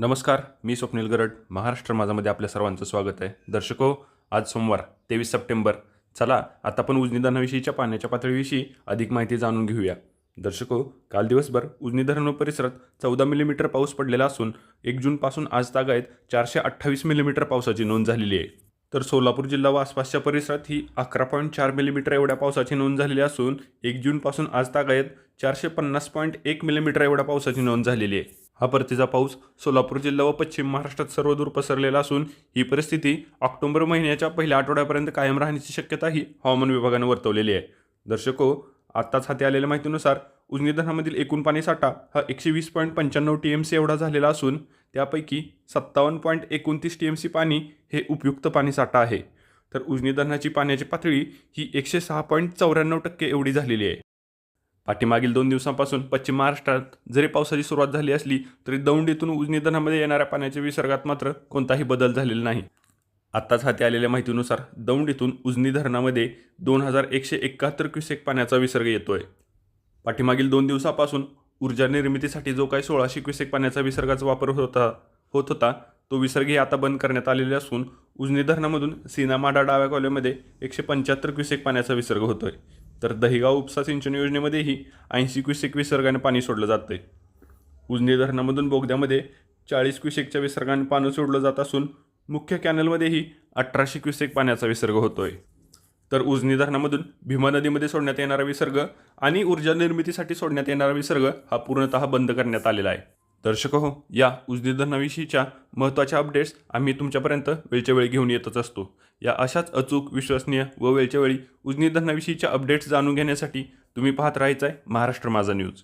नमस्कार मी स्वप्नील गरड. महाराष्ट्र माझामध्ये आपल्या सर्वांचं स्वागत आहे. दर्शको आज सोमवार तेवीस सप्टेंबर. चला आता आपण उजनीधरणाविषयीच्या पाण्याच्या पातळीविषयी अधिक माहिती जाणून घेऊया. दर्शको काल दिवसभर उजनी धरण व परिसरात चौदा मिलीमीटर पाऊस पडलेला असून एक जूनपासून आज तागायत चारशे अठ्ठावीस मिलीमीटर पावसाची नोंद झालेली आहे. तर सोलापूर जिल्हा व आसपासच्या परिसरात ही अकरा पॉईंट चार मिलीमीटर एवढ्या पावसाची नोंद झालेली असून एक जूनपासून आज तागायत चारशे पन्नास पॉईंट एक मिलीमीटर एवढ्या पावसाची नोंद झालेली आहे. हा परतीचा पाऊस सोलापूर जिल्हा व पश्चिम महाराष्ट्रात सर्वदूर पसरलेला असून ही परिस्थिती ऑक्टोबर महिन्याच्या पहिल्या आठवड्यापर्यंत कायम राहण्याची शक्यताही हवामान विभागानं वर्तवलेली आहे. दर्शको आत्ताच हाती आलेल्या माहितीनुसार उजनी धरणामधील एकूण पाणी साठा हा एकशे वीस पॉईंट पंच्याण्णव टी एम सी एवढा झालेला असून त्यापैकी सत्तावन्न पॉईंट एकोणतीस टी एम सी पाणी हे उपयुक्त पाणी साठा आहे. तर उजनी धरणाची पाण्याची पातळी ही एकशे सहा पॉईंट चौऱ्याण्णव टक्के एवढी झालेली आहे. पाठीमागील दोन दिवसांपासून पश्चिम महाराष्ट्रात जरी पावसाची सुरुवात झाली असली तरी दौंडीतून उजनी धरणामध्ये येणाऱ्या पाण्याच्या विसर्गात मात्र कोणताही बदल झालेला नाही. आत्ताच हाती आलेल्या माहितीनुसार दौंडीतून उजनी धरणामध्ये दोन हजार एकशे एकाहत्तर क्युसेक पाण्याचा विसर्ग येतोय. पाठीमागील दोन दिवसापासून ऊर्जा निर्मितीसाठी जो काही सोळाशे क्युसेक पाण्याचा विसर्गाचा वापर होता होत होता तो विसर्गही आता बंद करण्यात आलेले असून उजनी धरणामधून सीनामाडा डाव्या कॉलेमध्ये एकशे पंच्याहत्तर क्युसेक पाण्याचा विसर्ग होतोय. तर दहिगाव उपसा सिंचन योजनेमध्येही ऐंशी क्युसेक विसर्गाने पाणी सोडलं जातं आहे उजनी धरणामधून बोगद्यामध्ये चाळीस क्युसेकच्या विसर्गाने पाणी सोडलं जात असून मुख्य कॅनलमध्येही अठराशे क्युसेक पाण्याचा विसर्ग होतो आहे तर उजनी धरणामधून भीमा नदीमध्ये सोडण्यात येणारा विसर्ग आणि ऊर्जा निर्मितीसाठी सोडण्यात येणारा विसर्ग हा पूर्णतः बंद करण्यात आलेला आहे. दर्शक हो या उजनी धरणाविषयीच्या महत्त्वाच्या अपडेट्स आम्ही तुमच्यापर्यंत वेळच्या वेळी घेऊन येतच असतो. या अशाच अचूक विश्वसनीय व वेळच्या वेळी उजनी धरणाविषयीच्या अपडेट्स जाणून घेण्यासाठी तुम्ही पाहत राहायचं आहे महाराष्ट्र माझा न्यूज